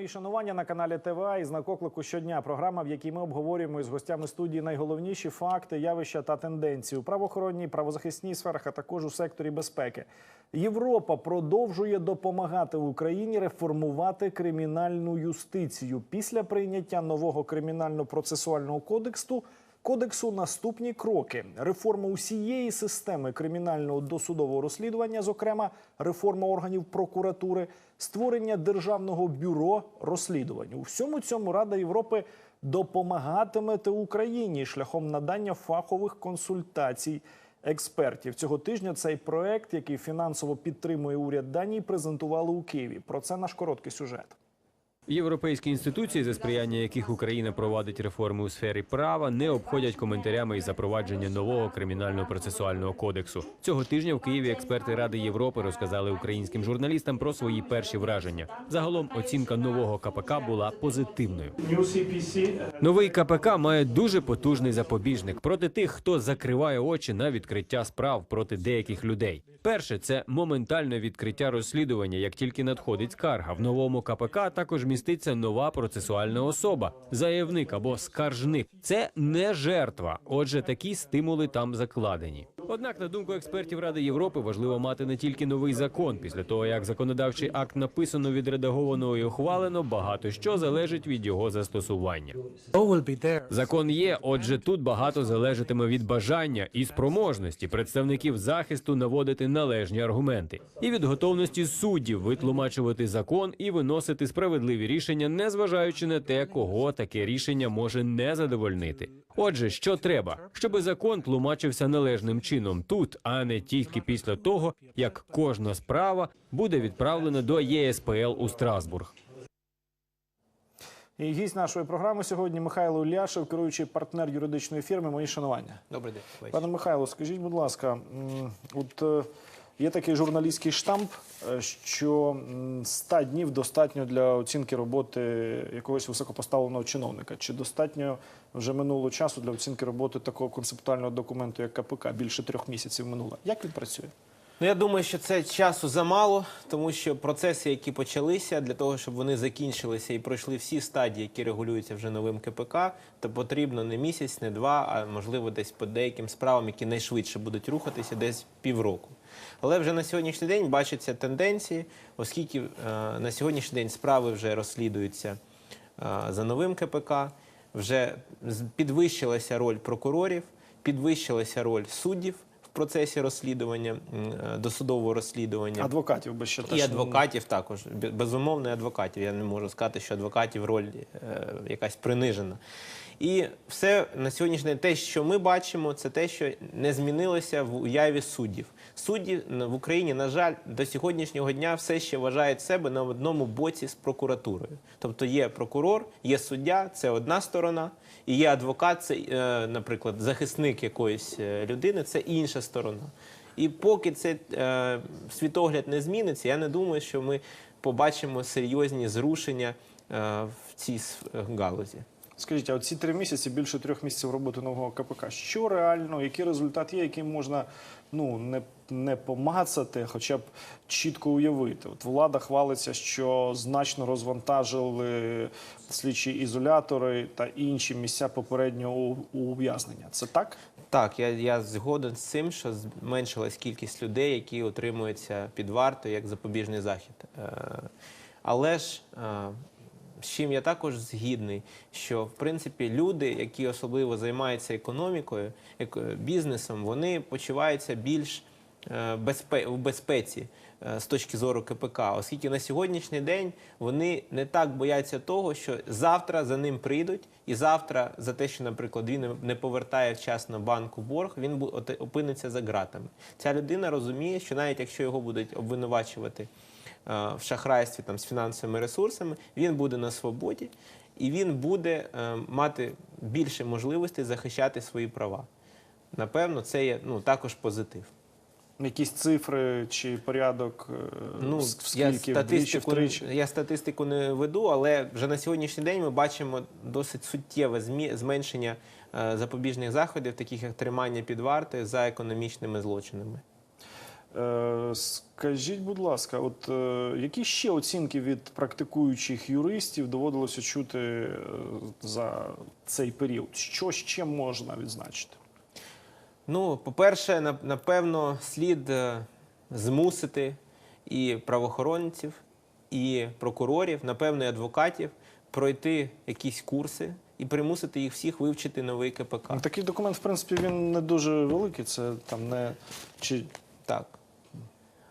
Мої шанування на каналі ТВА і знак оклику щодня. Програма, в якій ми обговорюємо із гостями студії найголовніші факти, явища та тенденції у правоохоронній, правозахисній сферах, а також у секторі безпеки. Європа продовжує допомагати Україні реформувати кримінальну юстицію після прийняття нового кримінально-процесуального кодексу. Кодексу наступні кроки: реформа усієї системи кримінального досудового розслідування, зокрема реформа органів прокуратури, створення державного бюро розслідувань. У всьому цьому Рада Європи допомагатиме Україні шляхом надання фахових консультацій експертів. Цього тижня цей проект, який фінансово підтримує уряд Данії, презентували у Києві. Про це наш короткий сюжет. Європейські інституції, за сприяння яких Україна провадить реформи у сфері права, не обходять коментарями із запровадження нового кримінального процесуального кодексу. Цього тижня в Києві експерти Ради Європи розказали українським журналістам про свої перші враження. Загалом оцінка нового КПК була позитивною. Новий КПК має дуже потужний запобіжник проти тих, хто закриває очі на відкриття справ проти деяких людей. Перше це моментальне відкриття розслідування, як тільки надходить скарга. В новому КПК також міститься нова процесуальна особа, заявник або скаржник. Це не жертва. Отже, такі стимули там закладені. Однак, на думку експертів Ради Європи, важливо мати не тільки новий закон. Після того як законодавчий акт написано, відредаговано і ухвалено, багато що залежить від його застосування. Закон є, отже, тут багато залежатиме від бажання і спроможності представників захисту наводити належні аргументи, і від готовності суддів витлумачувати закон і виносити справедливі рішення, незважаючи на те, кого таке рішення може не задовольнити. Отже, що треба, щоб закон тлумачився належним чином тут, а не тільки після того, як кожна справа буде відправлена до ЄСПЛ у Страсбург. І гість нашої програми сьогодні Михайло Уляшев, керуючий партнер юридичної фірми. Мої шанування. Добрий день. Пане Михайло, скажіть, будь ласка, от е, є такий журналістський штамп, е, що м, 100 днів достатньо для оцінки роботи якогось високопоставленого чиновника. Чи достатньо вже минуло часу для оцінки роботи такого концептуального документу, як КПК? Більше трьох місяців минуло. Як він працює? Ну я думаю, що це часу замало, тому що процеси, які почалися, для того, щоб вони закінчилися і пройшли всі стадії, які регулюються вже новим КПК, то потрібно не місяць, не два, а можливо десь по деяким справам, які найшвидше будуть рухатися, десь півроку. Але вже на сьогоднішній день бачаться тенденції, оскільки е, на сьогоднішній день справи вже розслідуються е, за новим КПК, вже підвищилася роль прокурорів, підвищилася роль суддів в процесі розслідування, е, досудового розслідування. Адвокатів би ще І адвокатів також. Безумовно, адвокатів. Я не можу сказати, що адвокатів роль е, якась принижена. І все на сьогоднішній день те, що ми бачимо, це те, що не змінилося в уяві суддів. Судді в Україні, на жаль, до сьогоднішнього дня все ще вважають себе на одному боці з прокуратурою. Тобто є прокурор, є суддя, це одна сторона, і є адвокат, це, е, наприклад, захисник якоїсь е, людини, це інша сторона. І поки цей е, світогляд не зміниться, я не думаю, що ми побачимо серйозні зрушення в цій галузі. Скажіть, а оці три місяці, більше трьох місяців роботи нового КПК, що реально, який результат є, який можна ну не, не помацати, хоча б чітко уявити? От влада хвалиться, що значно розвантажили слідчі ізолятори та інші місця попереднього ув'язнення. Це так? Так, я, я згоден з цим, що зменшилась кількість людей, які отримуються під вартою як запобіжний захід. Е, Але ж е, з чим я також згідний, що в принципі люди, які особливо займаються економікою, ек- бізнесом, вони почуваються більш е, в безпеці е, з точки зору КПК, оскільки на сьогоднішній день вони не так бояться того, що завтра за ним прийдуть, і завтра за те, що, наприклад, він не повертає вчасно банку борг, він опиниться за ґратами. Ця людина розуміє, що навіть якщо його будуть обвинувачувати е, в шахрайстві там з фінансовими ресурсами, він буде на свободі і він буде е, мати більше можливостей захищати свої права. Напевно, це є ну також позитив. Якісь цифри чи порядок? е, Ну, в я скільки, вдвічі, статистику, втричі? я статистику не веду, але вже на сьогоднішній день ми бачимо досить суттєве зменшення е, запобіжних заходів, таких як тримання під вартою за економічними злочинами. Е, Скажіть, будь ласка, от е, які ще оцінки від практикуючих юристів доводилося чути е, за цей період? Що ще можна відзначити? Ну, по-перше, напевно, слід змусити і правоохоронців, і прокурорів, напевно, і адвокатів пройти якісь курси і примусити їх всіх вивчити новий КПК. Ну, Такий документ, в принципі, він не дуже великий. Це там не чи Так.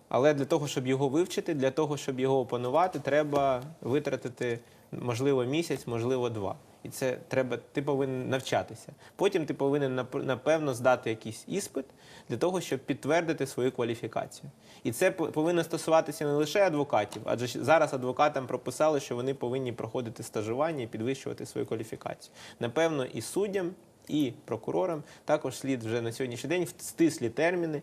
Але для того, щоб його вивчити, для того, щоб його опанувати, треба витратити, можливо, місяць, можливо, два. І це треба, ти повинен навчатися. Потім ти повинен напевно здати якийсь іспит для того, щоб підтвердити свою кваліфікацію. І це по- повинно стосуватися не лише адвокатів, адже зараз адвокатам прописали, що вони повинні проходити стажування і підвищувати свою кваліфікацію. Напевно, і суддям, і прокурорам також слід вже на сьогоднішній день в стислі терміни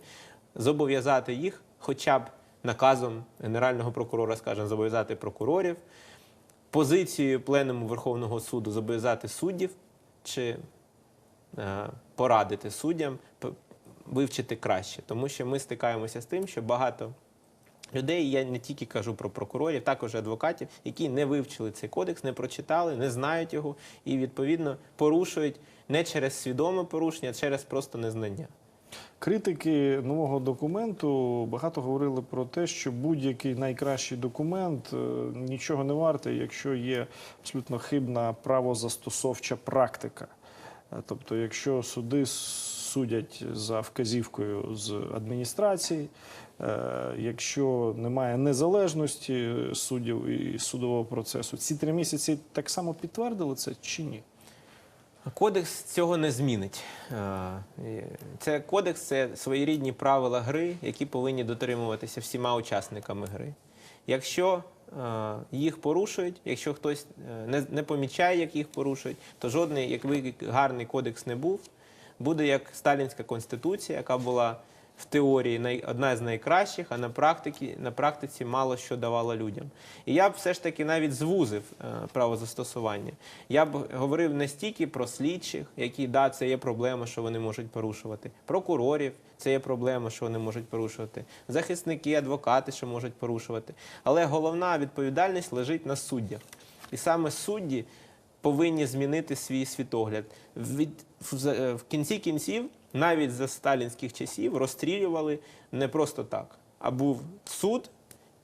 зобов'язати їх, хоча б наказом генерального прокурора, скажімо, зобов'язати прокурорів, позицією Пленуму Верховного суду зобов'язати суддів чи е, порадити суддям вивчити краще, тому що ми стикаємося з тим, що багато людей, я не тільки кажу про прокурорів, також адвокатів, які не вивчили цей кодекс, не прочитали, не знають його і відповідно порушують не через свідоме порушення, а через просто незнання. Критики нового документу багато говорили про те, що будь-який найкращий документ е, нічого не вартий, якщо є абсолютно хибна правозастосовча практика. Е, Тобто, якщо суди судять за вказівкою з адміністрації, е, якщо немає незалежності суддів і судового процесу, ці три місяці так само підтвердили це чи ні? Кодекс цього не змінить. Е, Це кодекс це своєрідні правила гри, які повинні дотримуватися всіма учасниками гри. Якщо е, їх порушують, якщо хтось е, не, не помічає, як їх порушують, то жодний, якби гарний кодекс не був, буде як Сталінська конституція, яка була в теорії най, одна з найкращих, а на практиці, на практиці мало що давала людям. І я б все ж таки навіть звузив е, правозастосування. Я б говорив не стільки про слідчих, які да, це є проблема, що вони можуть порушувати, прокурорів, це є проблема, що вони можуть порушувати, захисники, адвокати, що можуть порушувати. Але головна відповідальність лежить на суддях. І саме судді повинні змінити свій світогляд. Е, в кінці кінців, навіть за сталінських часів, розстрілювали не просто так, а був суд,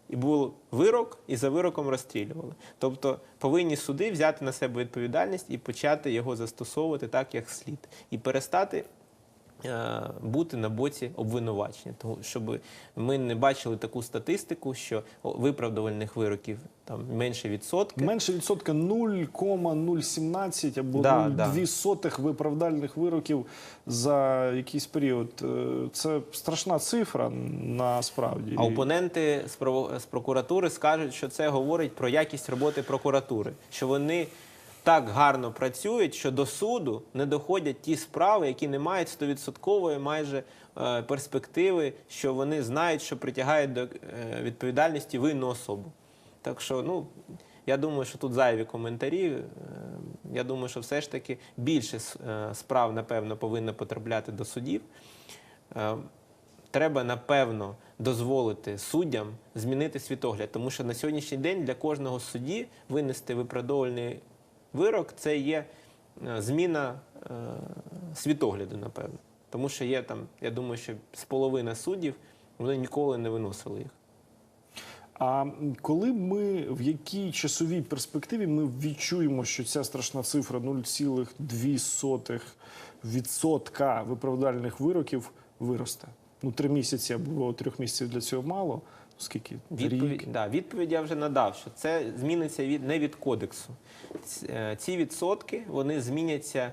і був вирок, і за вироком розстрілювали. Тобто повинні суди взяти на себе відповідальність і почати його застосовувати так, як слід, і перестати. Е, Бути на боці обвинувачення, тому щоб ми не бачили таку статистику, що виправдувальних вироків там менше відсотка. Менше відсотка 0,017 або Да, 0,2 да. сотих виправдальних вироків за якийсь період. Е, Це страшна цифра насправді. А опоненти з, з прокуратури скажуть, що це говорить про якість роботи прокуратури, що вони так гарно працюють, що до суду не доходять ті справи, які не мають стовідсоткової майже е, перспективи, що вони знають, що притягають до е, відповідальності винну особу. Так що, ну. Я думаю, що тут зайві коментарі. Е, Я думаю, що все ж таки більше справ, напевно, повинно потрапляти до судів. Треба напевно дозволити суддям змінити світогляд, тому що на сьогоднішній день для кожного судді винести виправдовувальний вирок це є е, зміна е, світогляду, напевно. Тому що є там, я думаю, що з половини суддів вони ніколи не виносили їх. А коли ми в якій часовій перспективі ми відчуємо, що ця страшна цифра 0,2 відсотка виправдальних вироків виросте? Ну, три місяці або трьох місяців для цього мало. Скільки? Відповідь, да, відповідь я вже надав, що це зміниться від, не від кодексу. Е, Ці відсотки вони зміняться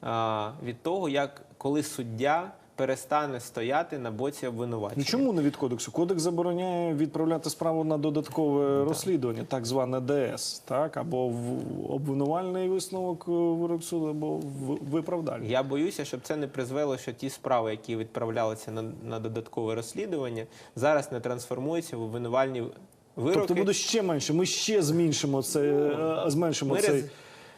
а, від того, як коли суддя перестане стояти на боці обвинувачення. Ну чому не від кодексу? Кодекс забороняє відправляти справу на додаткове розслідування, так зване ДС, так або в обвинувальний висновок е, вирок суду, або в- виправдальний. Я боюся, щоб це не призвело, що ті справи, які відправлялися на, на додаткове розслідування, зараз не трансформуються в обвинувальні вироки. Тобто буде ще менше. Ми ще зменшимо це, е, зменшимо Ми цей. рез-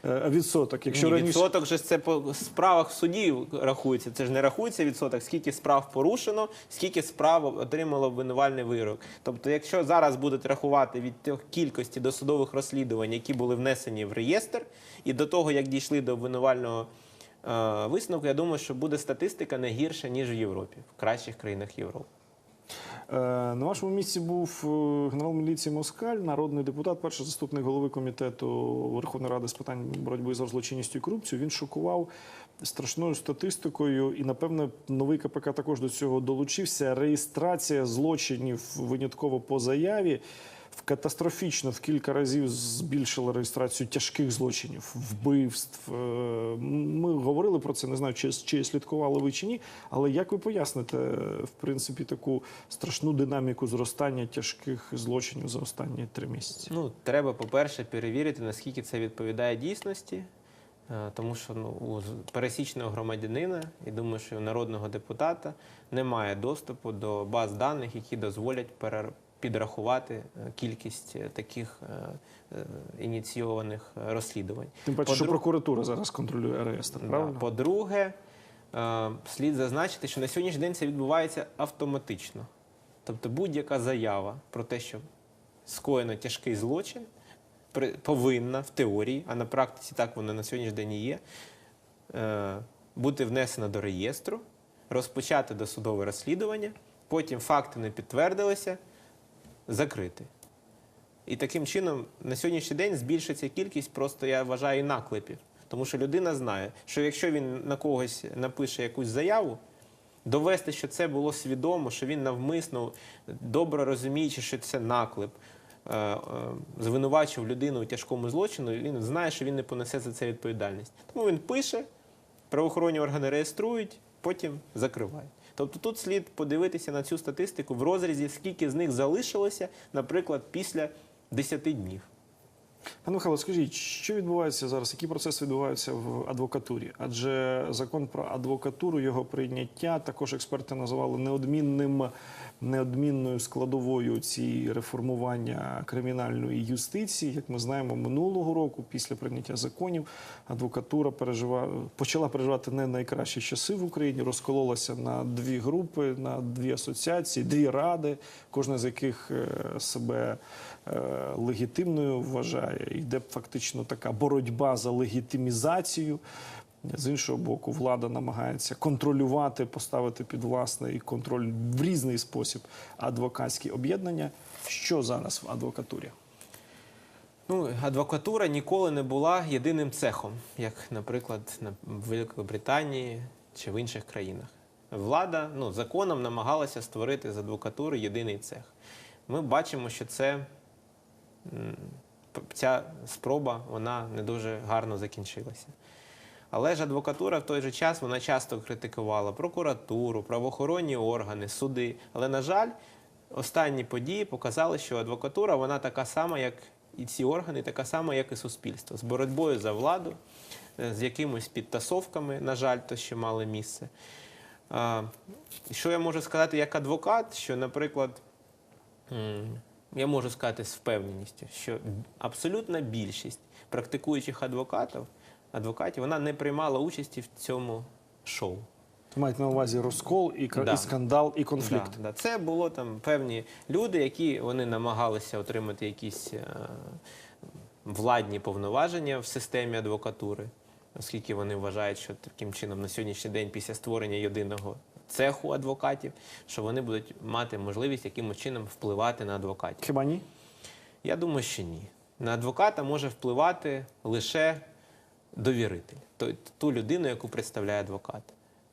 Відсоток. Якщо Ні, раніше відсоток же це по справах в суді рахується. Це ж не рахується відсоток, скільки справ порушено, скільки справ отримало обвинувальний вирок. Тобто, якщо зараз будуть рахувати від тих кількості досудових розслідувань, які були внесені в реєстр, і до того, як дійшли до обвинувального е, висновку, я думаю, що буде статистика не гірша, ніж в Європі, в кращих країнах Європи. Е, На вашому місці був е, генерал міліції Москаль, народний депутат, перший заступник голови комітету Верховної Ради з питань боротьби з злочинністю і корупцією. Він шокував страшною статистикою, і напевне новий КПК також до цього долучився. Реєстрація злочинів винятково по заяві. В катастрофічно в кілька разів збільшила реєстрацію тяжких злочинів, вбивств. Е, Ми говорили про це, не знаю, чи, чи слідкували ви чи ні. Але як ви поясните, в принципі, таку страшну динаміку зростання тяжких злочинів за останні три місяці? Ну, треба, по-перше, перевірити, наскільки це відповідає дійсності. Е, Тому що ну, у пересічного громадянина, і думаю, що у народного депутата немає доступу до баз даних, які дозволять підрахувати е, кількість е, таких е, ініційованих розслідувань. Тим паче, що прокуратура зараз контролює реєстр, Да. правильно? По-друге, слід зазначити, що на сьогоднішній день це відбувається автоматично. Тобто будь-яка заява про те, що скоєно тяжкий злочин, повинна в теорії, а на практиці так воно на сьогоднішній день і є, бути внесена до реєстру, розпочати досудове розслідування, потім факти не підтвердилися, закрити. І таким чином на сьогоднішній день збільшиться кількість, просто я вважаю, наклепів. Тому що людина знає, що якщо він на когось напише якусь заяву, довести, що це було свідомо, що він навмисно, добре розуміючи, що це наклеп, е, е, звинувачив людину у тяжкому злочину, він знає, що він не понесе за це відповідальність. Тому він пише, правоохоронні органи реєструють, потім закривають. Тобто тут слід подивитися на цю статистику в розрізі, скільки з них залишилося, наприклад, після 10 днів. Пане Михайло, скажіть, що відбувається зараз? Які процеси відбуваються в адвокатурі? Адже закон про адвокатуру, його прийняття також експерти називали неодмінним, неодмінною складовою цієї реформування кримінальної юстиції. Як ми знаємо, минулого року, після прийняття законів, адвокатура пережива... почала переживати не найкращі часи в Україні, розкололася на дві групи, на дві асоціації, дві ради, кожна з яких е, себе е, легітимною вважає. Йде фактично така боротьба за легітимізацію. З іншого боку, влада намагається контролювати, поставити під власний контроль в різний спосіб адвокатські об'єднання. Що зараз в адвокатурі? Ну, адвокатура ніколи не була єдиним цехом, як, наприклад, на в Великобританії чи в інших країнах. Влада ну, законом намагалася створити з адвокатури єдиний цех. Ми бачимо, що це ця спроба вона не дуже гарно закінчилася. Але ж адвокатура в той же час вона часто критикувала прокуратуру, правоохоронні органи, суди. Але, на жаль, останні події показали, що адвокатура вона така сама, як і ці органи, така сама, як і суспільство, з боротьбою за владу, е, з якимись підтасовками, на жаль, то що мали місце. Що я можу сказати як адвокат, що, наприклад, я можу сказати з впевненістю, що абсолютна більшість практикуючих адвокатів, адвокатів вона не приймала участі в цьому шоу. Маєте на увазі розкол і, Да. і скандал, і конфлікт. Да, да. Це було там певні люди, які вони намагалися отримати якісь е, владні повноваження в системі адвокатури, оскільки вони вважають, що таким чином на сьогоднішній день, після створення єдиного цеху адвокатів, що вони будуть мати можливість якимось чином впливати на адвокатів. Хіба ні? Я думаю, що ні. На адвоката може впливати лише довіритель, ту людину, яку представляє адвокат.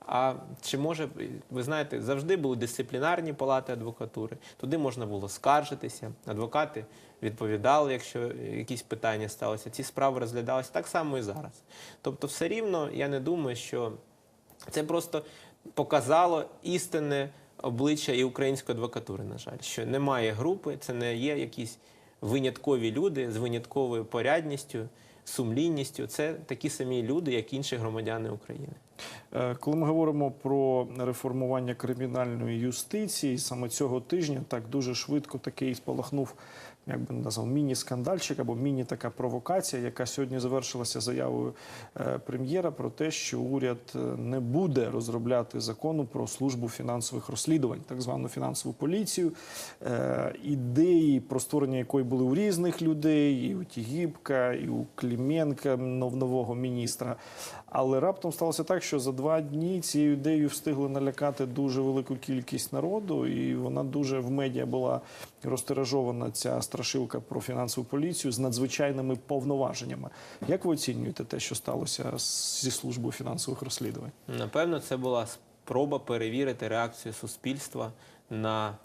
А чи може, ви знаєте, завжди були дисциплінарні палати адвокатури, туди можна було скаржитися, адвокати відповідали, якщо якісь питання сталося. Ці справи розглядалися так само і зараз. Тобто, все рівно я не думаю, що це просто показало істинне обличчя і української адвокатури, на жаль, що немає групи, це не є якісь виняткові люди з винятковою порядністю, сумлінністю. Це такі самі люди, як інші громадяни України. Е, Коли ми говоримо про реформування кримінальної юстиції, саме цього тижня так дуже швидко такий спалахнув як би назвав, міні-скандальчик або міні-така провокація, яка сьогодні завершилася заявою е, прем'єра про те, що уряд е, не буде розробляти закону про службу фінансових розслідувань, так звану фінансову поліцію. Е, Ідеї про створення якої були у різних людей, і у Тігіпка, і у Кліменка, нов- нового міністра. Але раптом сталося так, що за два дні цією ідеєю встигли налякати дуже велику кількість народу, і вона дуже в медіа була розтиражована ця страшилка про фінансову поліцію з надзвичайними повноваженнями. Як ви оцінюєте те, що сталося зі службою фінансових розслідувань? Напевно, це була спроба перевірити реакцію суспільства на,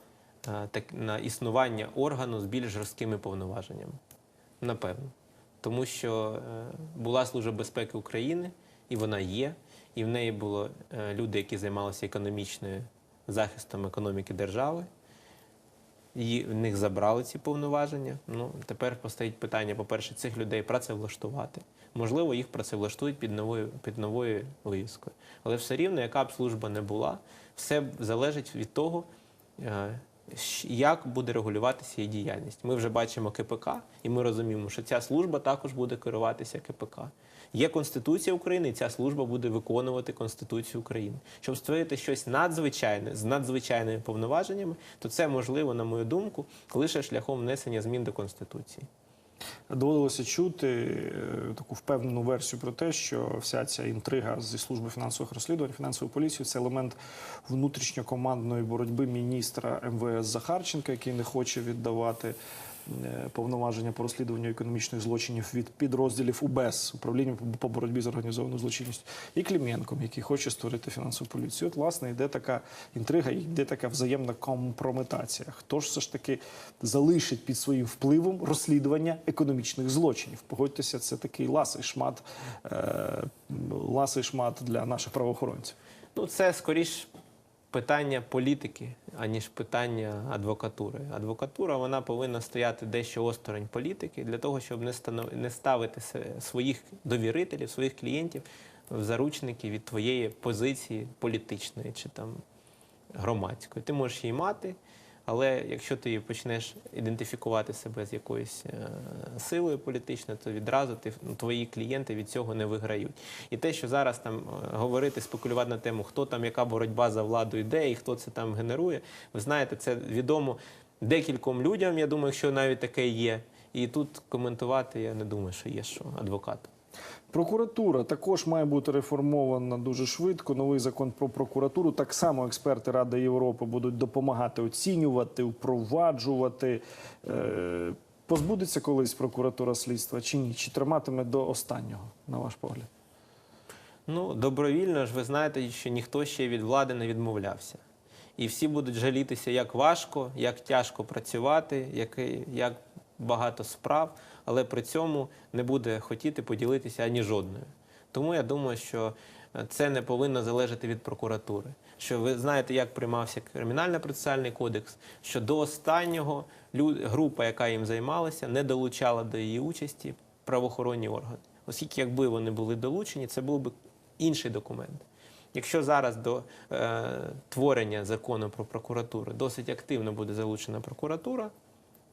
е, на існування органу з більш жорсткими повноваженнями. Напевно. Тому що е, була Служба безпеки України, і вона є, і в неї були е, люди, які займалися економічною захистом економіки держави. І в них забрали ці повноваження. Ну тепер постають питання: по-перше, цих людей працевлаштувати. Можливо, їх працевлаштують під новою під новою вивіскою. Але все рівно, яка б служба не була, все залежить від того, е, як буде регулюватися її діяльність. Ми вже бачимо КПК, і ми розуміємо, що ця служба також буде керуватися КПК. Є Конституція України, і ця служба буде виконувати Конституцію України. Щоб створити щось надзвичайне з надзвичайними повноваженнями, то це можливо, на мою думку, лише шляхом внесення змін до Конституції. Доводилося чути е, таку впевнену версію про те, що вся ця інтрига зі служби фінансових розслідувань, фінансової поліції це елемент внутрішньокомандної боротьби міністра МВС Захарченка, який не хоче віддавати повноваження по розслідуванню економічних злочинів від підрозділів УБЕС управління по боротьбі з організованою злочинністю, і Клім'янком, який хоче створити фінансову поліцію. От, власне, йде така інтрига, йде така взаємна компрометація. Хто ж все ж таки залишить під своїм впливом розслідування економічних злочинів? Погодьтеся, це такий ласий шмат, е, ласий шмат для наших правоохоронців. Ну, це скоріш питання політики, аніж питання адвокатури. Адвокатура вона повинна стояти дещо осторонь політики для того, щоб не не ставити своїх довірителів, своїх клієнтів в заручники від твоєї позиції політичної чи там громадської. Ти можеш її мати. Але якщо ти почнеш ідентифікувати себе з якоюсь е, силою політичною, то відразу ти, ну, твої клієнти від цього не виграють. І те, що зараз там е, говорити, спекулювати на тему, хто там, яка боротьба за владу йде і хто це там генерує, ви знаєте, це відомо декільком людям, я думаю, якщо навіть таке є. І тут коментувати я не думаю, що є що адвокату. Прокуратура також має бути реформована дуже швидко. Новий закон про прокуратуру. Так само експерти Ради Європи будуть допомагати оцінювати, впроваджувати. Е, Позбудеться колись прокуратура слідства чи ні? Чи триматиме до останнього, на ваш погляд? Ну, добровільно ж ви знаєте, що ніхто ще від влади не відмовлявся. І всі будуть жалітися, як важко, як тяжко працювати, як, як багато справ, але при цьому не буде хотіти поділитися ані жодною. Тому я думаю, що е, це не повинно залежати від прокуратури. Що ви знаєте, як приймався кримінально-процесуальний кодекс, що до останнього група, яка їм займалася, не долучала до її участі правоохоронні органи. Оскільки, якби вони були долучені, це був би інший документ. Якщо зараз до е, творення закону про прокуратуру досить активно буде залучена прокуратура,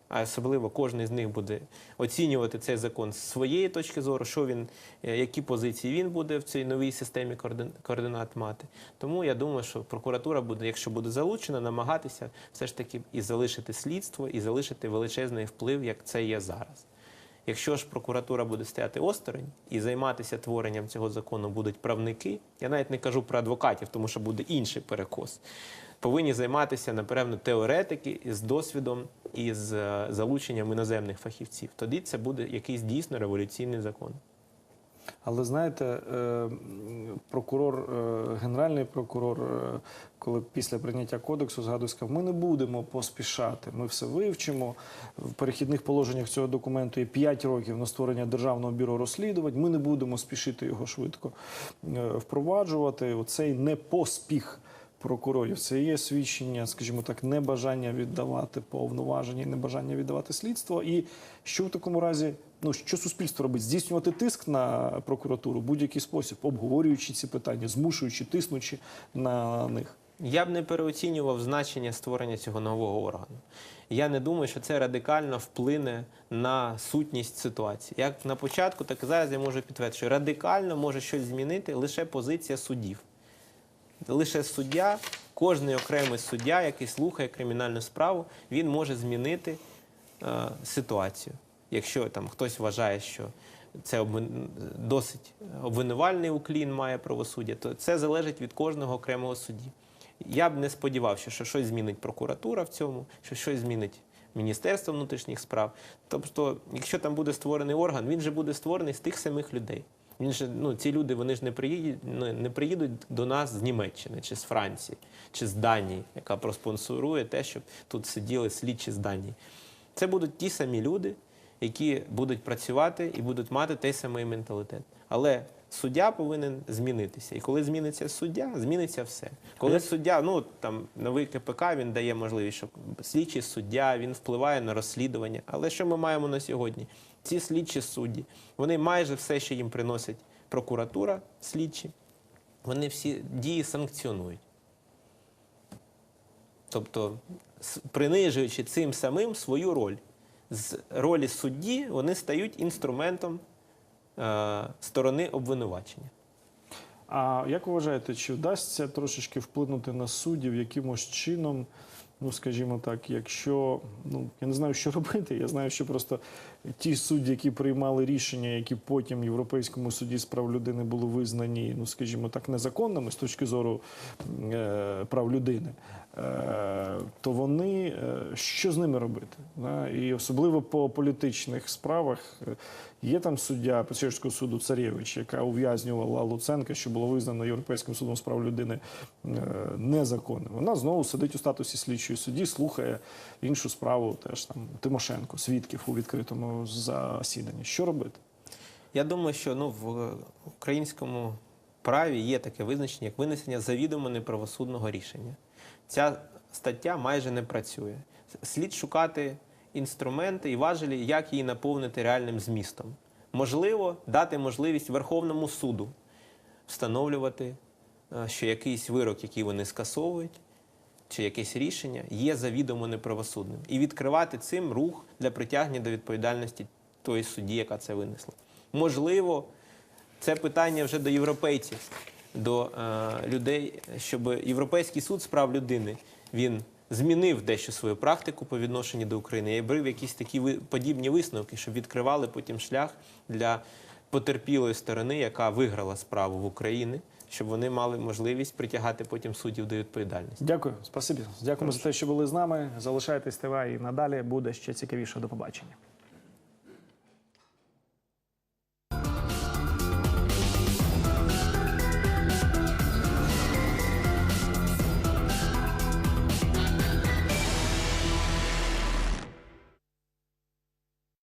а особливо кожен з них буде оцінювати цей закон з своєї точки зору, що він, е, які позиції він буде в цій новій системі координат мати. Тому я думаю, що прокуратура буде, якщо буде залучена, намагатися все ж таки і залишити слідство, і залишити величезний вплив, як це є зараз. Якщо ж прокуратура буде стояти осторонь і займатися творенням цього закону будуть правники, я навіть не кажу про адвокатів, тому що буде інший перекос. Повинні займатися, напевно, теоретики з досвідом і з е, залученням іноземних фахівців. Тоді це буде якийсь дійсно революційний закон. Але знаєте, е, прокурор, е, генеральний прокурор, коли після прийняття кодексу згадує, сказав, ми не будемо поспішати, ми все вивчимо. В перехідних положеннях цього документу є 5 років на створення державного бюро розслідувань. Ми не будемо спішити його швидко впроваджувати. Оцей непоспіх прокурорів. Це є свідчення, скажімо так, небажання віддавати повноваження, небажання віддавати слідство. І що в такому разі, ну що суспільство робить? Здійснювати тиск на прокуратуру будь-який спосіб, обговорюючи ці питання, змушуючи, тиснучи на них. Я б не переоцінював значення створення цього нового органу. Я не думаю, що це радикально вплине на сутність ситуації. Як на початку, так і зараз я можу підтвердити, що радикально може щось змінити лише позиція суддів. Лише суддя, кожний окремий суддя, який слухає кримінальну справу, він може змінити е, ситуацію. Якщо там хтось вважає, що це досить обвинувальний уклін має правосуддя, то це залежить від кожного окремого судді. Я б не сподівався, що щось змінить прокуратура в цьому, що щось змінить Міністерство внутрішніх справ. Тобто, якщо там буде створений орган, він же буде створений з тих самих людей. Він же, ну, ці люди вони ж не приїдуть, ну, не приїдуть до нас з Німеччини чи з Франції, чи з Данії, яка проспонсорує те, щоб тут сиділи слідчі з Данії. Це будуть ті самі люди, які будуть працювати і будуть мати той самий менталітет. Але суддя повинен змінитися. І коли зміниться суддя, зміниться все. Коли суддя, ну там новий КПК він дає можливість, що слідчий суддя він впливає на розслідування. Але що ми маємо на сьогодні? Ці слідчі судді, вони майже все, що їм приносить прокуратура, слідчі, вони всі дії санкціонують. Тобто, принижуючи цим самим свою роль. З ролі судді вони стають інструментом е, сторони обвинувачення. А як ви вважаєте, чи вдасться трошечки вплинути на суддів якимось чином? Ну, скажімо так, якщо ну я не знаю, що робити. Я знаю, що просто ті судді, які приймали рішення, які потім в Європейському суді з прав людини були визнані, ну скажімо так, незаконними з точки зору е, прав людини, е, то вони е, що з ними робити? Да? І особливо по політичних справах е, є там суддя Печерського суду Царєвич, яка ув'язнювала Луценка, що було визнано Європейським судом з прав людини е, незаконним. Вона знову сидить у статусі слідчої судді, слухає іншу справу, теж там Тимошенко, свідків у відкритому засіданні. Що робити? Я думаю, що ну, в українському праві є таке визначення, як винесення завідомо неправосудного рішення. Ця стаття майже не працює. Слід шукати інструменти і важелі, як її наповнити реальним змістом. Можливо, дати можливість Верховному суду встановлювати, е, що якийсь вирок, який вони скасовують, чи якесь рішення є завідомо неправосудним, і відкривати цим рух для притягнення до відповідальності тої судді, яка це винесла. Можливо, це питання вже до європейців, до е, людей, щоб Європейський суд з прав людини він змінив дещо свою практику по відношенню до України. І брив якісь такі подібні висновки, щоб відкривали потім шлях для потерпілої сторони, яка виграла справу в Україні, щоб вони мали можливість притягати потім суддів до відповідальності. Дякую, спасибі. Дякуємо за те, що були з нами. Залишайтесь ТВ і надалі буде ще цікавіше. До побачення.